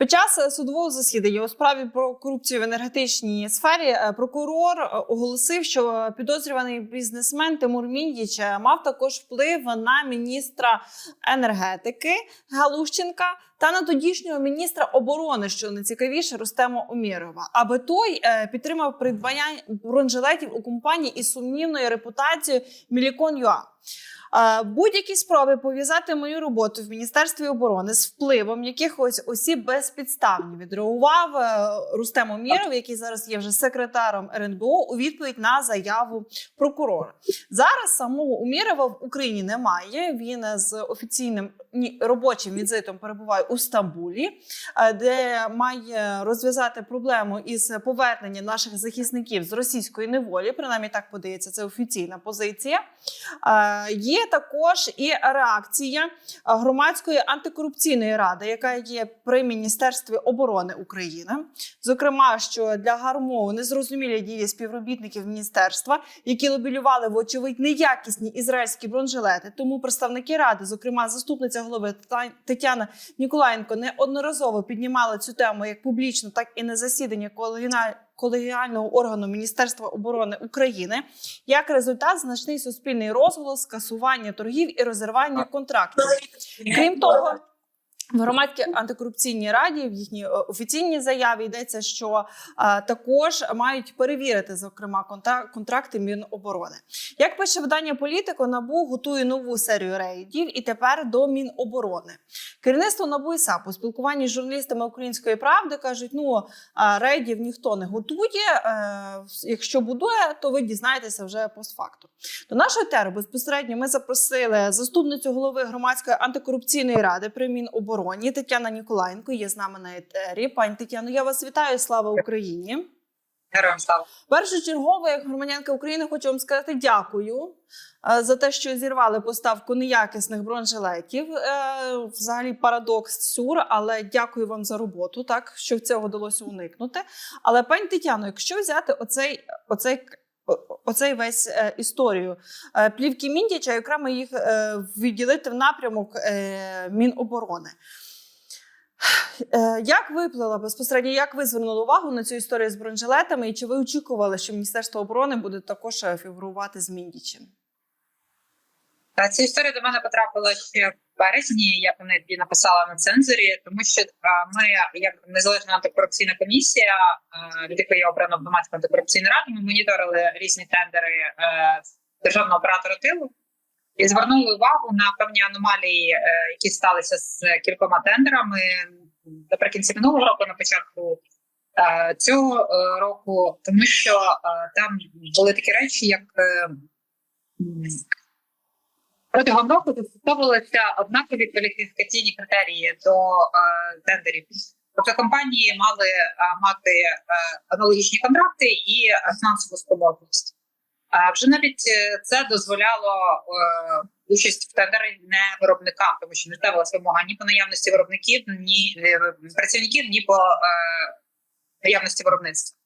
Під час е, судового засідання у справі про корупцію в енергетичній сфері е, прокурор е, оголосив, що підозрюваний бізнесмен Тимур Міндіч мав також вплив на міністра енергетики Галущенка та на тодішнього міністра оборони, що найцікавіше, Рустема Умєрова, аби той підтримав придбання бронежилетів у компанії із сумнівною репутацією Мілікон Юа. Е, Будь-які спроби пов'язати мою роботу в міністерстві оборони з впливом якихось осіб безпідставні відреагував е, Рустем Оміров, який зараз є вже секретаром РНБО, у відповідь на заяву прокурора. Зараз самого Умірова в Україні немає. Він з офіційним ні, робочим візитом перебуває у Стамбулі, е, де має розв'язати проблему із поверненням наших захисників з російської неволі. Принаймні так подається, це офіційна позиція. Е, Є також і реакція е, громадської антикорупційної ради, яка є при міністерстві оборони України. Зокрема, що для гармову незрозумілі дії співробітників міністерства, які лобілювали вочевидь неякісні ізраїльські бронежилети. Тому представники ради, зокрема заступниця голови Тетяна Ніколаєнко, неодноразово піднімала цю тему як публічно, так і на засіданні колегіна- колегіального органу Міністерства оборони України. Як результат, значний суспільний розголос, скасування торгів і розірвання контрактів. Крім того. В громадській антикорупційній раді в їхній е, офіційній заяві йдеться, що е, також мають перевірити зокрема контракти Міноборони. Як пише видання політико, набу готує нову серію рейдів і тепер до Міноборони. Керівництво НАБУ і САП у спілкуванні з журналістами Української правди кажуть: ну рейдів ніхто не готує. е, Якщо будує, то ви дізнаєтеся вже постфактум. До нашої тери безпосередньо ми запросили заступницю голови громадської антикорупційної ради при Мінобороні Тетяна Ніколаєнко. Є з нами на етері. Пані Тетяно, я вас вітаю. Слава Україні! Героям слава. Першочергово, як громадянка України, хочу вам сказати дякую е, за те, що зірвали поставку неякісних бронежилетів. Е, Взагалі парадокс сюр, але дякую вам за роботу, так що цього вдалося уникнути. Але пані Тетяно, якщо взяти оцей, оцей, оцей весь е, історію е, плівки Міндіча, окремо їх е, відділити в напрямок е, Міноборони. Е, Як виплила безпосередньо, як ви звернули увагу на цю історію з бронежилетами, і чи ви очікували, що Міністерство оборони буде також е, фігурувати з Міндічем? Ця історія до мене потрапила ще в березні. Я про неї написала на цензорі, тому що ми, як незалежна антикорупційна комісія, від якої я обрана в громадську антикорупційну раду, ми моніторили різні тендери е, державного оператора тилу і звернули увагу на певні аномалії, е, які сталися з кількома тендерами наприкінці минулого року, на початку. е, Цього е, року, тому що е, там були такі речі, як е, м, Протягом року застосовувалися однакові кваліфікаційні критерії до е, тендерів. Тобто компанії мали е, мати е, аналогічні контракти і фінансову спроможність. Вже навіть це дозволяло участь в тендері не виробникам, тому що не ставилася вимога ні по наявності виробників, ні працівників, ні по наявності виробництва.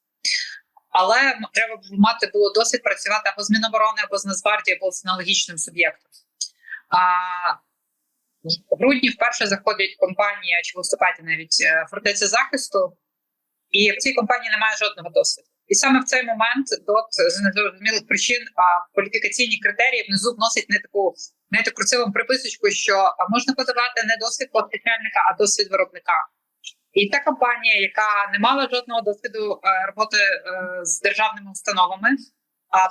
Але ну, треба мати було досвід працювати або з Міноборони, або з Нацгвардії, або з аналогічним суб'єктом. В грудні вперше заходить компанія чи виступати навіть е, фортеця захисту, і в цій компанії немає жодного досвіду. І саме в цей момент ДОТ з незрозумілих причин а, кваліфікаційні критерії внизу вносить не таку не таку красиву приписочку, що можна подавати не досвід постачальника, а досвід виробника. І та компанія, яка не мала жодного досвіду е, роботи е, з державними установами,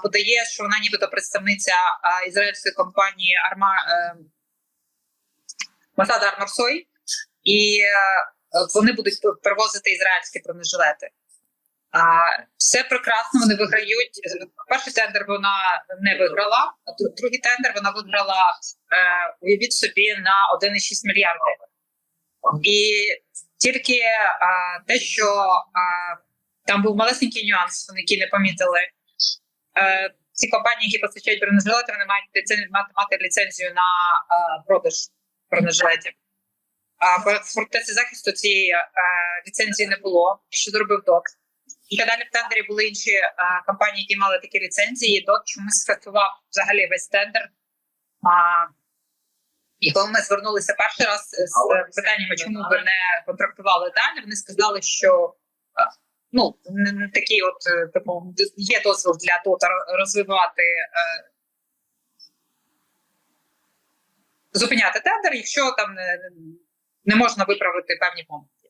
подає, що вона нібито представниця а, ізраїльської компанії Арма е, Масада Арморсой, і е, вони будуть привозити ізраїльські бронежилети. А, все прекрасно, вони виграють. Перший тендер вона не виграла, а другий тендер вона виграла, е, уявіть собі, на 1,6 мільярди. І тільки а, те, що а, там був малесенький нюанс, який не помітили. Е, ці компанії, які постачають бронежилети, вони мають ліцензію, мати, мати ліцензію на е, продаж бронежилетів. А в фортеці захисту цієї е, ліцензії не було, що зробив ДОТ. І далі в тендері були інші компанії, які мали такі ліцензії. ДОТ чомусь скасував взагалі весь тендер. А, І коли ми звернулися перший раз з питаннями, чому ви не контрактували далі, вони сказали, що ну не, такі, от е, типу, є дозвіл для ДОТа розвивати. е, Зупиняти тендер, якщо там не, не можна виправити певні помилки.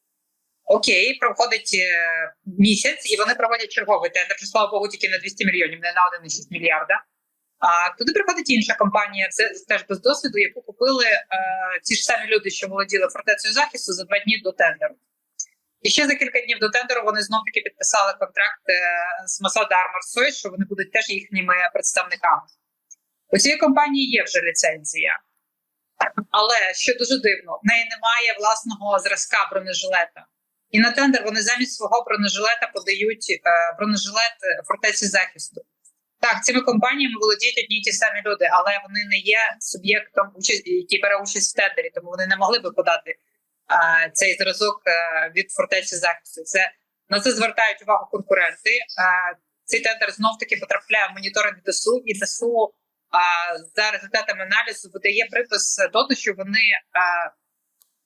Окей, проходить е, місяць, і вони проводять черговий тендер. Вже, слава Богу, тільки на 200 мільйонів, не на 1,6 мільярда. А туди приходить інша компанія, це теж без досвіду, яку купили е, ті ж самі люди, що володіли фортецею захисту за два дні до тендеру. І ще за кілька днів до тендеру вони знов таки підписали контракт е, з Mossad Armor що вони будуть теж їхніми представниками. У цієї компанії є вже ліцензія, але що дуже дивно, в неї немає власного зразка бронежилета. І на тендер вони замість свого бронежилета подають е, бронежилет фортеці захисту. Так, цими компаніями володіють одні й ті самі люди, але вони не є суб'єктом, участь- який бере участь в тендері, тому вони не могли би подати цей зразок е, від фортеці захисту. Це на це звертають увагу конкуренти. Цей тендер знов таки потрапляє в моніторинг ДСУ, і ДСУ за результатами аналізу видає припис того, що вони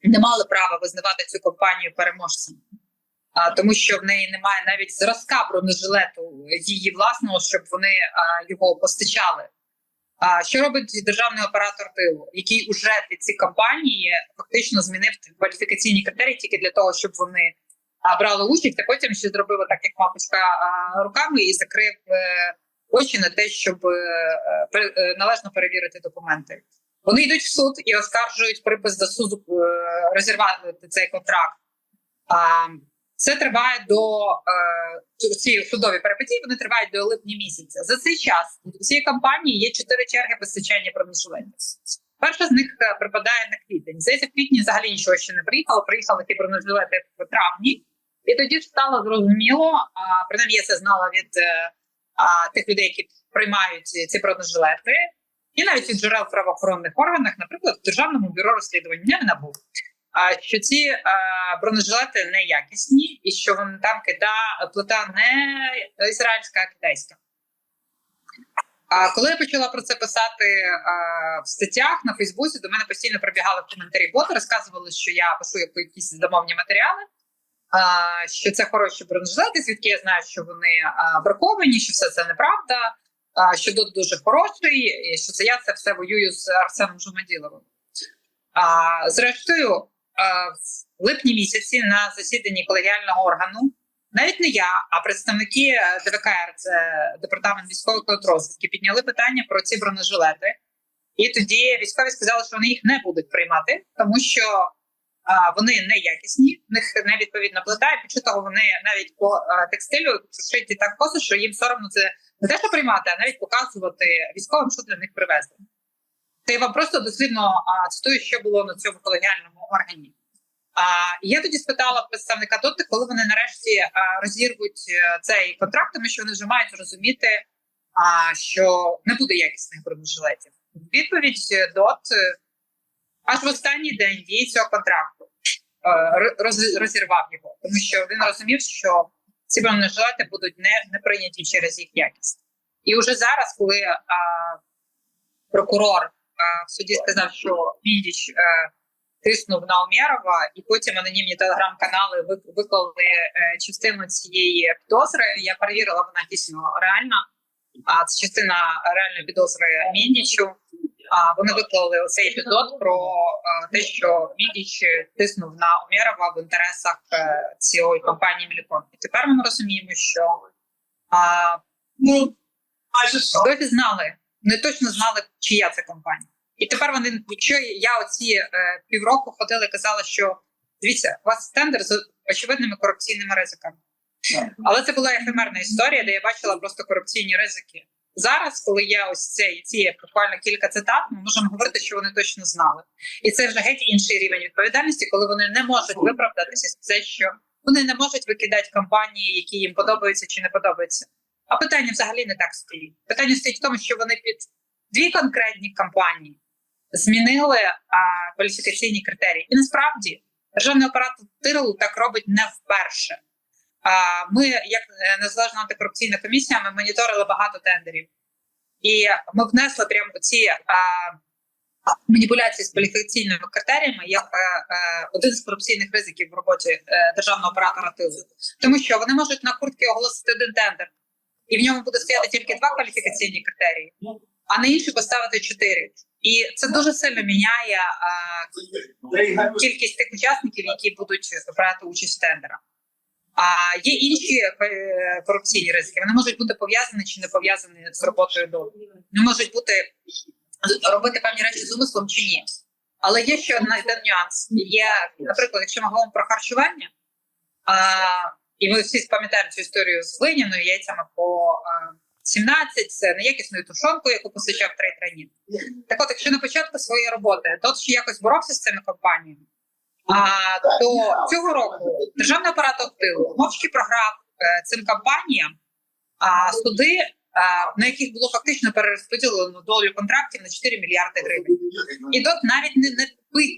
не мали права визнавати цю компанію переможцем. А, тому що в неї немає навіть зразка бронежилету її власного, щоб вони його постачали. А що робить державний оператор тилу, який уже під ці компанії фактично змінив кваліфікаційні критерії тільки для того, щоб вони брали участь, а потім ще зробили так, як мапочка руками, і закрив е, очі на те, щоб е, е, належно перевірити документи. Вони йдуть в суд і оскаржують припис до суду розірвати цей контракт. Це триває до е, ці судові перипетії, вони тривають до липня місяця. За цей час у цієї компанії є чотири черги постачання бронежилетів. Перша з них е, припадає на квітень. Здається, в квітні взагалі нічого ще не приїхало. Приїхали ті бронежилети в травні, і тоді ж стало зрозуміло. А принаймні я це знала від е, а, тих людей, які приймають ці, бронежилети, і навіть від джерел правоохоронних органах, наприклад, в державному бюро розслідувань не набув. А що ці бронежилети неякісні, і що вони там кида плита не ізраїльська, а китайська. А коли я почала про це писати е, в статтях на Фейсбуці, до мене постійно прибігали в коментарі боти, розказували, що я пишу як якісь замовні матеріали, е, що це хороші бронежилети, звідки я знаю, що вони е, браковані, що все це неправда, е, що тут дуже хороший, і що це я це все воюю з Арсеном Жумаділовим. А, зрештою, а, в липні місяці на засіданні колегіального органу, навіть не я, а представники е, ДВКР, це департамент військової контррозвідки, підняли питання про ці бронежилети. І тоді військові сказали, що вони їх не будуть приймати, тому що а, вони неякісні, в них не відповідна плита, і більше того, вони навіть по а, текстилю шиті так коси, що їм соромно це не те, що приймати, а навіть показувати військовим, що для них привезли. Це я вам просто дослідно а, цитую, що було на цьому колегіальному органі. А я тоді спитала представника ДОТи, коли вони нарешті а, розірвуть е, цей контракт, тому що вони вже мають розуміти, а, що не буде якісних бронежилетів. Відповідь е, ДОТ е, аж в останній день дії цього контракту роз- розірвав його, тому що він розумів, що ці бронежилети будуть не, не прийняті через їх якість. І вже зараз, коли а, прокурор в суді сказав, що Міндіч е, тиснув на Умєрова, і потім анонімні телеграм-канали виклали е, частину цієї підозри. Я перевірила, вона дійсно реальна. А це частина реальної підозри Міндічу. А вони виклали цей епізод про е, те, що Міндіч тиснув на Умєрова в інтересах цієї компанії Мілікон. І тепер ми розуміємо, що а, ну досі знали, не точно знали, чия це компанія. І тепер вони, якщо я оці е, півроку ходила і казала, що дивіться, у вас тендер з очевидними корупційними ризиками. Але це була ефемерна історія, де я бачила просто корупційні ризики. Зараз, коли є ось цей ці буквально кілька цитат, ми можемо говорити, що вони точно знали. І це вже геть інший рівень відповідальності, коли вони не можуть виправдатися за те, що вони не можуть викидати компанії, які їм подобаються чи не подобаються. А питання взагалі не так стоїть. Питання стоїть в тому, що вони під дві конкретні компанії змінили а, кваліфікаційні критерії. І насправді державний оператор тиру так робить не вперше. А, ми, як е, незалежна антикорупційна комісія, ми моніторили багато тендерів, і ми внесли прямо ці а, маніпуляції з кваліфікаційними критеріями як е, е, один з корупційних ризиків в роботі е, державного оператора тилу, тому що вони можуть на куртки оголосити один тендер, і в ньому буде стояти тільки два кваліфікаційні критерії, а на інші поставити чотири. І це дуже сильно міняє е, кількість тих учасників, які будуть брати участь в тендерах. А є інші е, корупційні ризики. Вони можуть бути пов'язані чи не пов'язані з роботою до не можуть бути робити певні речі з умислом чи ні. Але є ще один нюанс. Є, наприклад, якщо ми говоримо про харчування, а, і ми всі пам'ятаємо цю історію з глиняною яйцями по а, 17, це неякісною тушонкою, яку постачав трейд раніше. Так от, якщо на початку своєї роботи тот ще якось боровся з цими компаніями, а, то цього року державний апарат тилу мовчки програв е, цим компаніям а, суди, на яких було фактично перерозподілено долю контрактів на 4 мільярди гривень. І тот навіть не, не,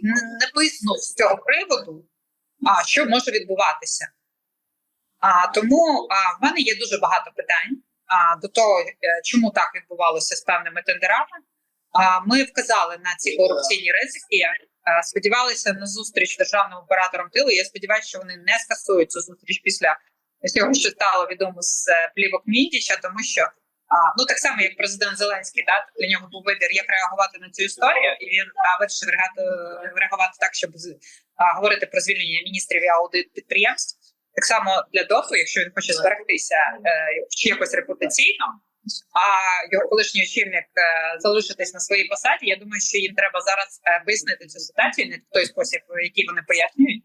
не, не писнув з цього приводу, а, що може відбуватися. А, тому а, в мене є дуже багато питань а, до того, е, чому так відбувалося з певними тендерами. А, ми вказали на ці корупційні ризики. е, Сподівалися на зустріч державним оператором тилу. Я сподіваюся, що вони не скасують цю зустріч після всього, що стало відомо з е, плівок Міндіча, тому що а, ну так само, як президент Зеленський, да, для нього був вибір, як реагувати на цю історію, і він а, вирішив реагувати так, щоб а, говорити про звільнення міністрів і аудит підприємств. Так само для ДОФу, якщо він хоче зберегтися е, чи якось репутаційно, а його колишній очільник е, залишитись на своїй посаді. Я думаю, що їм треба зараз е, вияснити цю ситуацію не в той спосіб, який вони пояснюють,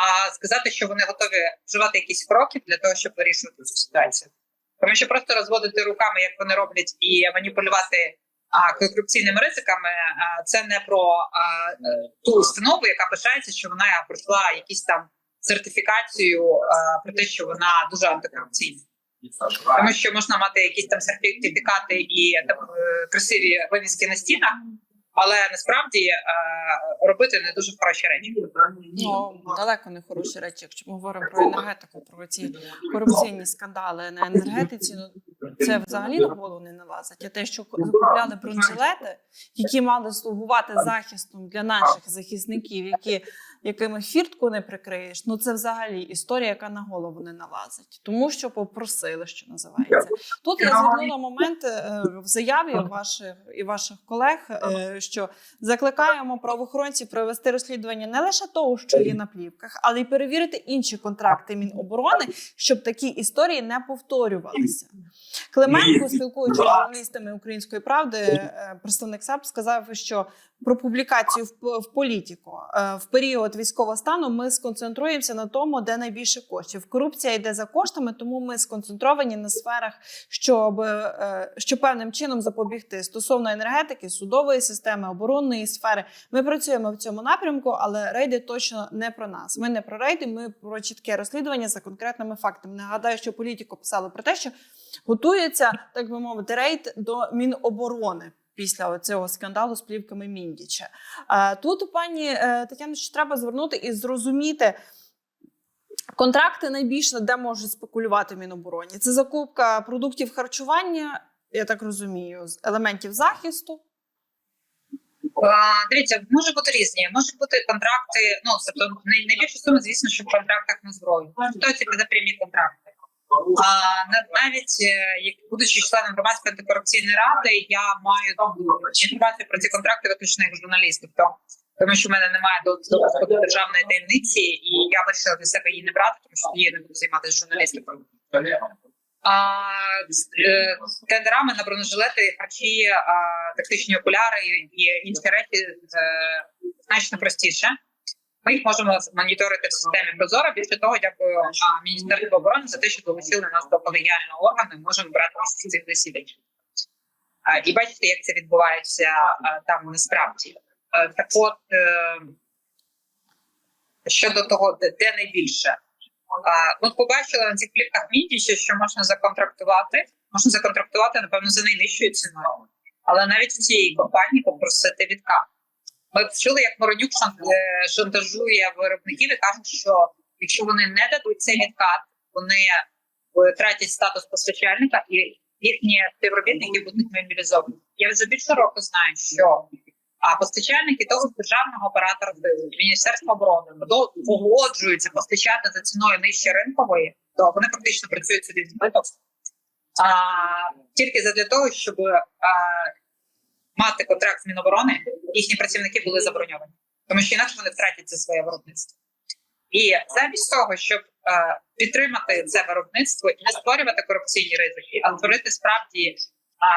а сказати, що вони готові вживати якісь кроки для того, щоб вирішувати цю ситуацію. Тому що просто розводити руками, як вони роблять, і маніпулювати а, корупційними ризиками, а, це не про а, ту установу, яка пишається, що вона пройшла якісь там сертифікацію а, про те, що вона дуже антикорупційна. Тому що можна мати якісь там сертифікати і там, е, красиві вивіски на стінах, але насправді е, робити не дуже хороші речі. Ну далеко не хороші речі, якщо ми говоримо про енергетику, про ці корупційні скандали на енергетиці. Ну це взагалі на голову не налазить. А те, що закупляли бронежилети, які мали слугувати захистом для наших захисників, які якими фіртку не прикриєш. Ну це взагалі історія, яка на голову не налазить, тому що попросили, що називається. Тут я звернула момент е, в заяві ваших і ваших колег, е, що закликаємо правоохоронців провести розслідування не лише того, що є на плівках, але й перевірити інші контракти Міноборони, щоб такі історії не повторювалися. Клименко, спілкуючись з журналістами української правди, е, представник САП сказав, що про публікацію в, в політику Е, в період військового стану ми сконцентруємося на тому, де найбільше коштів. Корупція йде за коштами, тому ми сконцентровані на сферах, щоб, е, щоб певним чином запобігти стосовно енергетики, судової системи, оборонної сфери. Ми працюємо в цьому напрямку, але рейди точно не про нас. Ми не про рейди, ми про чітке розслідування за конкретними фактами. Нагадаю, що політико писали про те, що готується, так би мовити, рейд до Міноборони. Після цього скандалу з плівками Міндіча. Тут, пані е, Тетяно, ще треба звернути і зрозуміти. Контракти найбільше де можуть спекулювати в Мінобороні. Це закупка продуктів харчування, я так розумію, з елементів захисту. Дивіться, може бути різні. Можуть бути контракти. Ну тобто най- найбільша сума, звісно, що в контрактах на зброю. Хто ці прямі контракти? А на- навіть е, як будучи членом громадської антикорупційної ради, я маю інформацію про ці контракти виключно як журналіст. Тобто, тому що в мене немає до доступу до державної таємниці, і я вирішила для себе її не брати, тому що я не буду займатися журналістикою. А, е, тендерами на бронежилети, харчі, тактичні окуляри і інші речі е, значно простіше. Ми їх можемо моніторити в системі Прозоро. Більше того, дякую Міністерству оборони за те, що долучили нас до колегіального органу. і Можемо брати в цих засіданнях. І бачите, як це відбувається там насправді. Так от е, щодо того, де, найбільше. А, От побачила на цих плівках Міндіча, що можна законтрактувати. Можна законтрактувати, напевно, за найнижчою ціною. Але навіть в цієї компанії попросити відкат. Ми чули, як Моронюк е, шантажує виробників і каже, що якщо вони не дадуть цей відкат, вони е, тратять статус постачальника і їхні співробітники будуть мобілізовані. Я вже більше року знаю, що а постачальники того державного оператора Міністерства оборони погоджуються постачати за ціною нижче ринкової, то вони фактично працюють собі збиток. А, тільки задля того, щоб а, мати контракт з Міноборони, їхні працівники були заброньовані, тому що інакше вони втратять це своє виробництво. І замість того, щоб е, підтримати це виробництво і не створювати корупційні ризики, а створити справді а,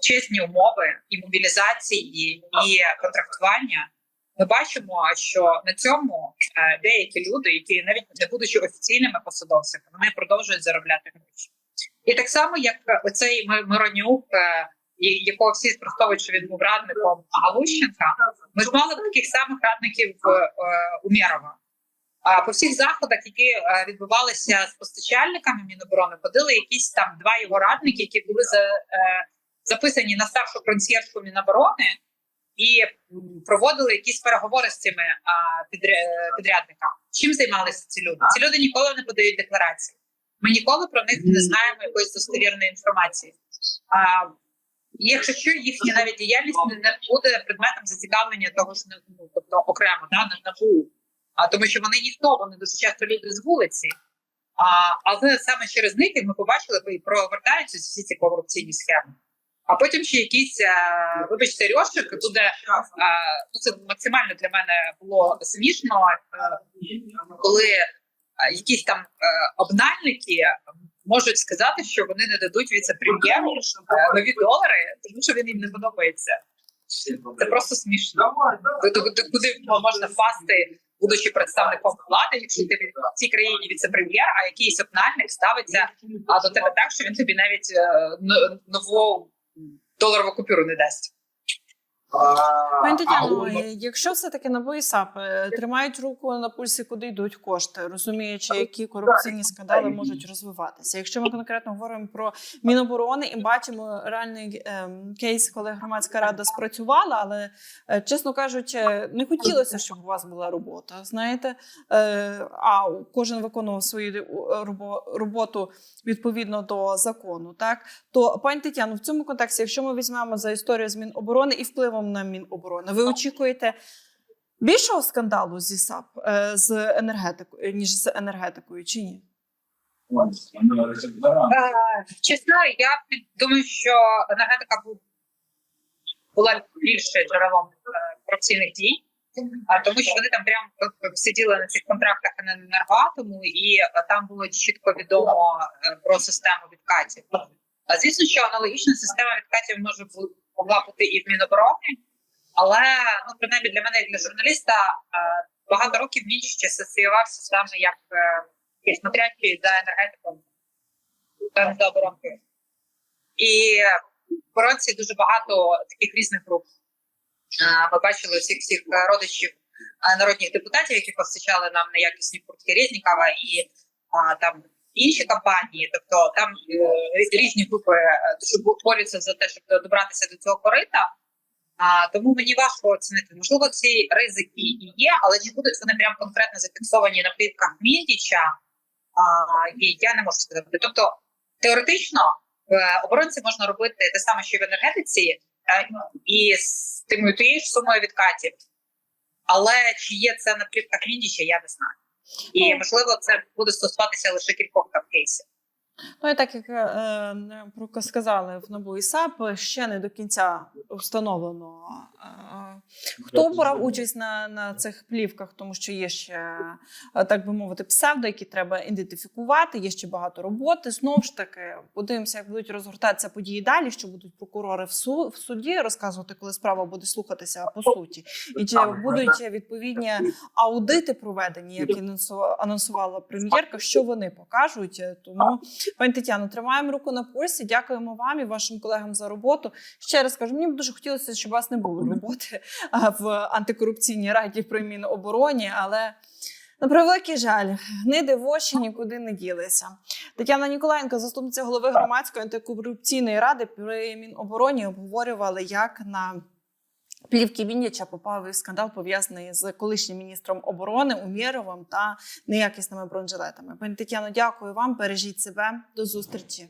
чесні умови і мобілізації, і контрактування, ми бачимо, що на цьому е, деякі люди, які навіть не будучи офіційними посадовцями, вони продовжують заробляти гроші. І так само, як оцей Миронюк, е, якого всі спростовують, що він був радником Галущенка, ми ж мали таких самих радників е, Умєрова. А по всіх заходах, які е, відбувалися з постачальниками Міноборони, ходили якісь там два його радники, які були за, е, записані на старшу консьєржку Міноборони і проводили якісь переговори з цими підрядниками. Чим займалися ці люди? Ці люди ніколи не подають декларації. Ми ніколи про них не знаємо якоїсь достовірної інформації. Якщо що, їхня навіть діяльність не, не буде предметом зацікавлення того ж ну, тобто окремо да, на НАБУ. А тому, що вони ніхто, вони дуже часто люди з вулиці. А, але саме через них ми побачили, і провертаються всі ці корупційні схеми. А потім ще якийсь, е, вибачте, рьошик буде е, ну це максимально для мене було смішно, е, коли якісь там обнальники можуть сказати, що вони не дадуть віце-прем'єру е, нові долари, тому що він їм не подобається. Це просто смішно. Куди можна впасти, будучи представником влади, якщо ти в цій країні віце-прем'єр, а якийсь обнальник ставиться а, до тебе так, що він тобі навіть е, нову доларову купюру не дасть. Пані Тетяно, е, якщо все-таки НАБУ і САП е, тримають руку на пульсі, куди йдуть кошти, розуміючи, які корупційні скандали можуть розвиватися. Якщо ми конкретно говоримо про Міноборони і бачимо реальний ем, кейс, коли громадська рада спрацювала, але е, чесно кажучи, не хотілося, щоб у вас була робота. Знаєте, е, а кожен виконував свою е, роботу відповідно до закону. Так то пані Тетяно, в цьому контексті, якщо ми візьмемо за історію з Міноборони і впливом на Міноборони, ви очікуєте більшого скандалу зі САП е, з енергетикою, ніж з енергетикою, чи ні? Е, Чесно, я думаю, що енергетика була більше джерелом е, корупційних дій, тому що вони там прям е, сиділи на цих контрактах на енергоатому, і е, там було чітко відомо е, про систему відкатів. А звісно, що аналогічна система відкатів може бу- могла бути і в Міноборони, але ну принаймні для мене, як для журналіста, е, багато років Мінчич асоціювався саме як е, за енергетиком за оборонкою. І в оборонці дуже багато таких різних груп. Ми бачили всіх всіх родичів народних депутатів, які постачали нам неякісні куртки Резнікова і а, там інші компанії. Тобто там е, різні групи е, дуже борються за те, щоб добратися до цього корита. А, тому мені важко оцінити. Можливо, ці ризики і є, але чи будуть вони прям конкретно зафіксовані на плівках Міндіча, а, і я не можу сказати. Тобто, теоретично в оборонці можна робити те саме, що в енергетиці, е, і з тим тією ж сумою відкатів. Але чи є це на плівках Міндіча, я не знаю. І можливо, це буде стосуватися лише кількох там кейсів. Ну і так як е, про сказали в НАБУ і САП, ще не до кінця встановлено, е, хто брав участь на, на цих плівках, тому що є ще, е, так би мовити, псевдо, які треба ідентифікувати. Є ще багато роботи. Знову ж таки, подивимося, як будуть розгортатися події далі, що будуть прокурори в, су, в суді розказувати, коли справа буде слухатися по суті, і чи будуть відповідні аудити проведені, як анонсу- анонсувала прем'єрка, що вони покажуть. Тому Пані Тетяно, тримаємо руку на пульсі. Дякуємо вам і вашим колегам за роботу. Ще раз кажу, мені б дуже хотілося, щоб у вас не було роботи в антикорупційній раді при Мінобороні, але. На превеликий жаль, гниди в очі нікуди не ділися. Тетяна Ніколаєнко, заступниця голови громадської антикорупційної ради при Мінобороні, обговорювали, як на плівки Вінніча попав і скандал пов'язаний з колишнім міністром оборони Умєровим та неякісними бронежилетами. Пані Тетяно, дякую вам. Бережіть себе. До зустрічі.